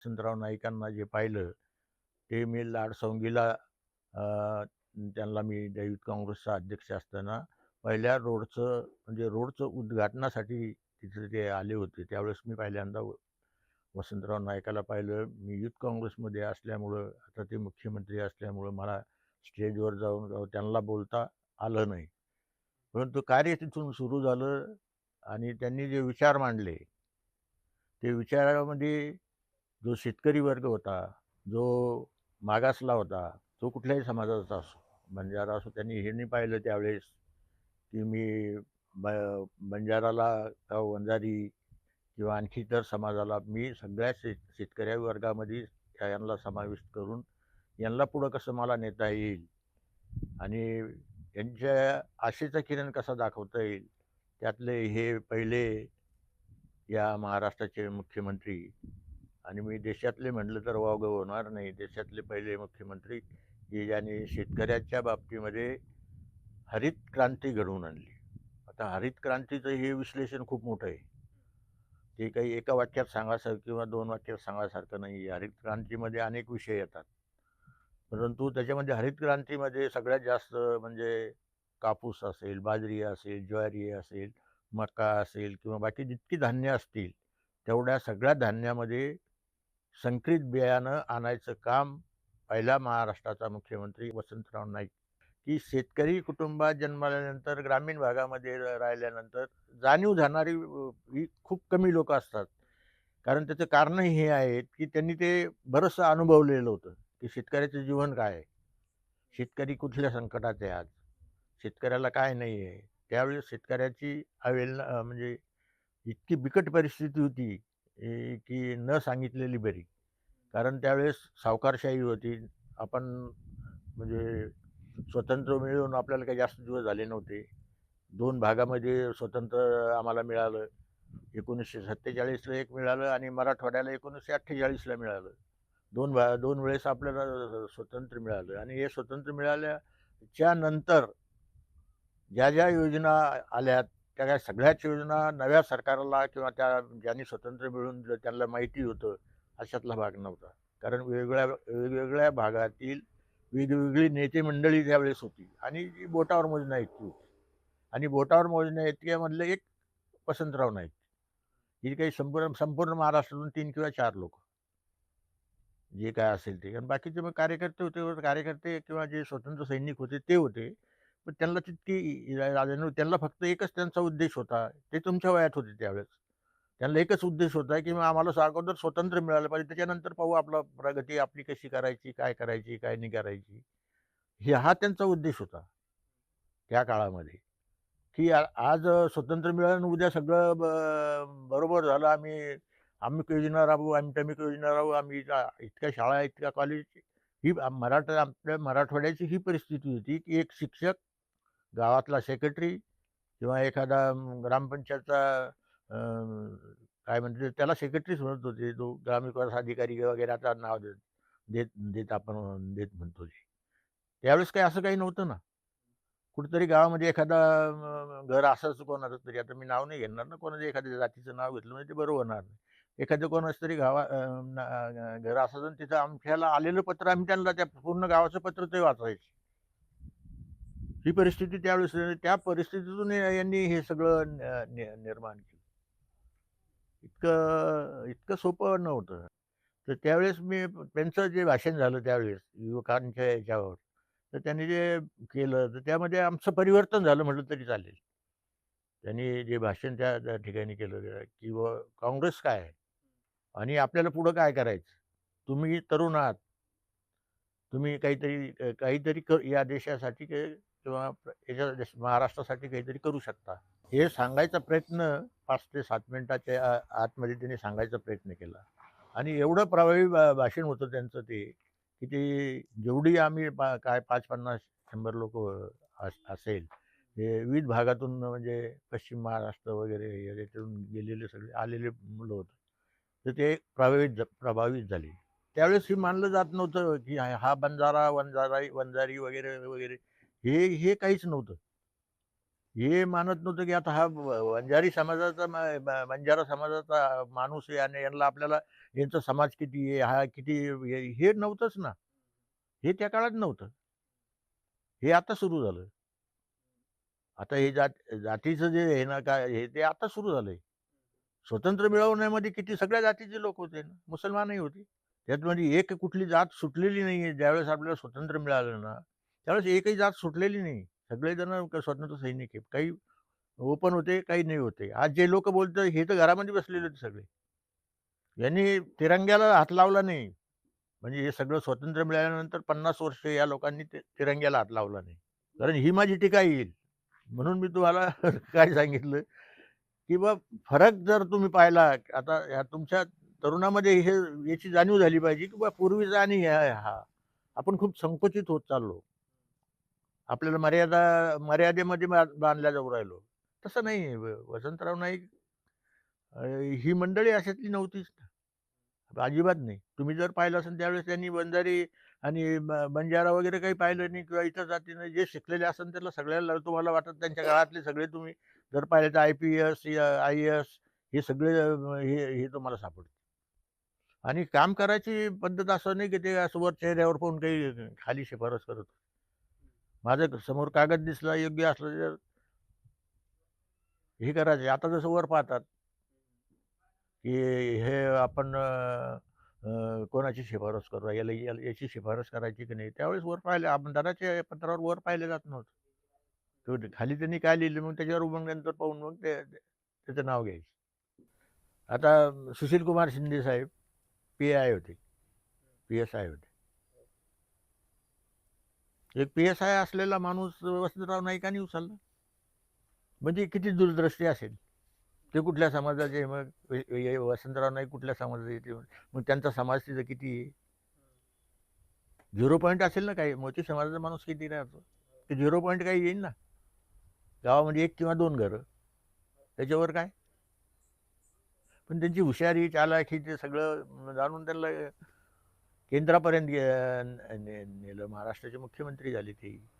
वसंतराव नाईकांना जे पाहिलं ते मी लाडसोंगीला त्यांना मी युथ काँग्रेसचा अध्यक्ष असताना पहिल्या रोडचं म्हणजे रोडचं उद्घाटनासाठी तिथे ते आले होते. त्यावेळेस मी पहिल्यांदा व वसंतराव नायकाला पाहिलं. मी युथ काँग्रेसमध्ये असल्यामुळं आता ते मुख्यमंत्री असल्यामुळं मला स्टेजवर जाऊन जाऊन त्यांना बोलता आलं नाही. परंतु कार्य तिथून सुरू झालं आणि त्यांनी जे विचार मांडले ते विचारामध्ये जो शेतकरी वर्ग होता जो मागासला होता तो कुठल्याही समाजाचा असो. म्हणजे बंजारा असो त्यांनी हे नाही पाहिलं त्यावेळेस की मी ब बंजाराला का वंजारी किंवा आणखी इतर समाजाला मी सगळ्या शेत शेतकऱ्या वर्गामध्ये यांना समाविष्ट करून यांना पुढं कसं मला नेता येईल आणि यांच्या आशेचा किरण कसा दाखवता येईल त्यातले हे पहिले या महाराष्ट्राचे मुख्यमंत्री आणि मी देशातले म्हटलं तर वावगं होणार नाही. देशातले पहिले मुख्यमंत्री की ज्यांनी शेतकऱ्याच्या बाबतीमध्ये हरित क्रांती घडवून आणली. आता हरित क्रांतीचं हे विश्लेषण खूप मोठं आहे. ते काही एका वाक्यात सांगासारखं किंवा दोन वाक्यात सांगासारखं नाही आहे. हरित क्रांतीमध्ये अनेक विषय येतात. परंतु त्याच्यामध्ये हरित क्रांतीमध्ये सगळ्यात जास्त म्हणजे कापूस असेल बाजरी असेल ज्वारी असेल मका असेल किंवा बाकी जितकी धान्य असतील तेवढ्या सगळ्या धान्यामध्ये संकरित बियाणं आणायचं काम पहिला महाराष्ट्राचा मुख्यमंत्री वसंतराव नाईक की शेतकरी कुटुंबात जन्मल्यानंतर ग्रामीण भागामध्ये राहिल्यानंतर जाणीव झाणारी ही खूप कमी लोक असतात. कारण त्याचं कारणही हे आहेत की त्यांनी ते बरंचसं अनुभवलेलं होतं की शेतकऱ्याचं जीवन काय आहे? शेतकरी कुठल्या संकटात आहे आज? शेतकऱ्याला काय नाही आहे? त्यावेळेस शेतकऱ्याची अवेलना म्हणजे इतकी बिकट परिस्थिती होती की न सांगितलेली बरी. कारण त्यावेळेस सावकारशाही होती. आपण म्हणजे स्वतंत्र मिळून आपल्याला काही जास्त दिवस झाले नव्हते. दोन भागामध्ये स्वतंत्र आम्हाला मिळालं. एकोणीसशे सत्तेचाळीसला एक मिळालं आणि मराठवाड्याला एकोणीसशे अठ्ठेचाळीसला मिळालं. दोन भा दोन वेळेस आपल्याला स्वतंत्र मिळालं. आणि हे स्वतंत्र मिळाल्याच्या नंतर ज्या ज्या योजना आल्यात त्या काय सगळ्याच योजना नव्या सरकारला किंवा त्या ज्यांनी स्वतंत्र मिळून दिलं त्यांना माहिती होतं अशातला भाग नव्हता. कारण वेगवेगळ्या वेगवेगळ्या भागातील वेगवेगळी नेते मंडळी त्यावेळेस होती. आणि जी बोटावर मोजण्या इतकी होती. आणि बोटावर मोजण्या इतक्यामधले एक वसंतराव नाईक. ही काही संपूर्ण संपूर्ण महाराष्ट्रातून तीन किंवा चार लोक. जे काय असेल ते. आणि बाकीचे मग कार्यकर्ते होते कार्यकर्ते किंवा जे स्वतंत्र सैनिक होते ते होते. पण त्यांना तितकी राजेंद्र त्यांना फक्त एकच त्यांचा उद्देश होता. ते तुमच्या वयात होते त्यावेळेस. त्यांना एकच उद्देश होता की मग आम्हाला अगोदर स्वतंत्र मिळालं पाहिजे. त्याच्यानंतर पाहू आपला प्रगती आपली कशी करायची काय करायची काय नाही करायची. हे हा त्यांचा उद्देश होता. त्या काळामध्ये. की आज स्वतंत्र मिळालं उद्या सगळं बरोबर झालं. आम्ही आम्ही योजना राबवू आम्ही टमिक योजना राहू आम्ही इतक्या शाळा इतक्या कॉलेज ही मराठा आपल्या मराठवाड्याची ही परिस्थिती होती की एक शिक्षक गावातला सेक्रेटरी किंवा एखादा ग्रामपंचायतचा काय म्हणते त्याला सेक्रेटरीच म्हणत होते. तो ग्रामविकास अधिकारी वगैरे आता नाव देत देत देत आपण देत म्हणतो. ते त्यावेळेस काही असं काही नव्हतं ना. कुठेतरी गावामध्ये एखादा घर असंच कोणाचं तरी आता मी नाव नाही घेणार ना कोणाचं एखाद्या जातीचं नाव घेतलं म्हणजे ते बरोबर होणार नाही. एखादं कोणाचं तरी गावा घर असायचं तिथं आमच्याला आलेलं पत्र आम्ही त्यांना त्या पूर्ण गावाचं पत्र ते वाचायचे. ही परिस्थिती त्यावेळेस त्या परिस्थितीतून यांनी हे सगळं निर्माण केलं. इतकं इतकं सोपं नव्हतं. तर त्यावेळेस मी त्यांचं जे भाषण झालं त्यावेळेस युवकांच्या याच्यावर तर त्यांनी जे केलं तर त्यामध्ये आमचं परिवर्तन झालं म्हटलं तरी चालेल. त्यांनी जे भाषण त्या ठिकाणी केलं की व काँग्रेस काय आहे? आणि आपल्याला पुढं काय करायचं? तुम्ही तरुण आहात. तुम्ही काहीतरी काहीतरी क या देशासाठी किंवा याच्या महाराष्ट्रासाठी काहीतरी करू शकता. हे सांगायचा प्रयत्न पाच ते सात मिनिटाच्या आतमध्ये त्यांनी सांगायचा प्रयत्न केला. आणि एवढं प्रभावी भाषण होतं त्यांचं ते की ते जेवढी आम्ही पा काय पाच पन्नास शंभर लोक असेल हे विविध भागातून म्हणजे पश्चिम महाराष्ट्र वगैरे याच्यातून गेलेले सगळे आलेले मुलं होते. तर ते प्रभावित प्रभावित झाले. त्यावेळेस हे मानलं जात नव्हतं की हा बंजारा वंजारा वंजारी वगैरे वगैरे हे हे काहीच नव्हतं. हे मानत नव्हतं की आता हा वंजारी समाजाचा बंजारा समाजाचा माणूस आहे आणि यांना आपल्याला यांचा समाज किती आहे हा किती हे हे नव्हतंच ना. हे त्या काळात नव्हतं. हे आता सुरू झालं. आता हे जात जातीचं जे हे ना काय हे ते आता सुरू झालंय. स्वतंत्र मिळवण्यामध्ये किती सगळ्या जातीचे लोक होते ना मुसलमानही होते. त्यात म्हणजे एक कुठली जात सुटलेली नाही आहे ज्यावेळेस आपल्याला स्वतंत्र मिळालं ना त्यावेळेस एकही जात सुटलेली नाही. सगळेजण स्वतंत्र सैनिक आहे काही ओपन होते काही नाही होते. आज जे लोक बोलतात हे तर घरामध्ये बसलेले होते सगळे. यांनी तिरंग्याला हात लावला नाही. म्हणजे हे सगळं स्वातंत्र्य मिळाल्यानंतर पन्नास वर्ष या लोकांनी ते तिरंग्याला हात लावला नाही. कारण ही माझी टीका येईल. म्हणून मी तुम्हाला काय सांगितलं? की बा फरक जर तुम्ही पाहिला आता ह्या तुमच्या तरुणामध्ये हे याची जाणीव झाली पाहिजे की बा पूर्वीचा आणि ह्या हा. आपण खूप संकुचित होत चाललो. आपल्याला मर्यादा मर्यादेमध्ये बांधल्या जाऊ राहिलो. तसं नाही व- वसंतराव नाईक ही मंडळी अशातली नव्हतीच. ना. अजिबात नाही. तुम्ही जर पाहिलं असेल त्यावेळेस त्यांनी बंजारी आणि बंजारा वगैरे काही पाहिलं नाही किंवा इतर जातीने जे शिकलेले असेल त्याला सगळ्याला तुम्हाला वाटत त्यांच्या काळातले सगळे तुम्ही जर पाहिले तर I P S I S हे सगळे हे हे तुम्हाला सापडते आणि काम करायची पद्धत असं नाही की ते असं वर चेहऱ्यावर पाहून काही खाली शिफारस करत माझं समोर कागद दिसला योग्य असलं तर हे करायचे. आता जसं वर पाहतात की हे आपण कोणाची शिफारस करू? याला याची शिफारस करायची की नाही? त्यावेळेस वर पाहिले आमदाराच्या पत्रावर वर पाहिले जात नव्हतं. तो खाली त्यांनी काय लिहिलं मग त्याच्यावर मग नंतर पाहून मग ते ते- त्याचं नाव घ्यायचं. आता सुशील कुमार शिंदे साहेब पी आय होते. पी एस आय होते. एक पी एस आय असलेला माणूस वसंतराव नाईकांनी उचलला. म्हणजे किती दूरदृष्टी असेल. ते कुठल्या समाजाचे मग? वसंतराव नाईक कुठल्या समाजाचे ते मग त्यांचा समाज तिथं किती आहे? झिरो पॉईंट असेल ना काही? मोठी समाजाचा माणूस किती राहतो? ते झिरो पॉईंट काही येईल ना? गावामध्ये एक किंवा दोन घरं. त्याच्यावर काय? पण त्यांची हुशारी चालाखी ते सगळं जाणून त्यांना केंद्रापर्यंत गे- ने- नेलं. महाराष्ट्राचे मुख्यमंत्री झाले ते.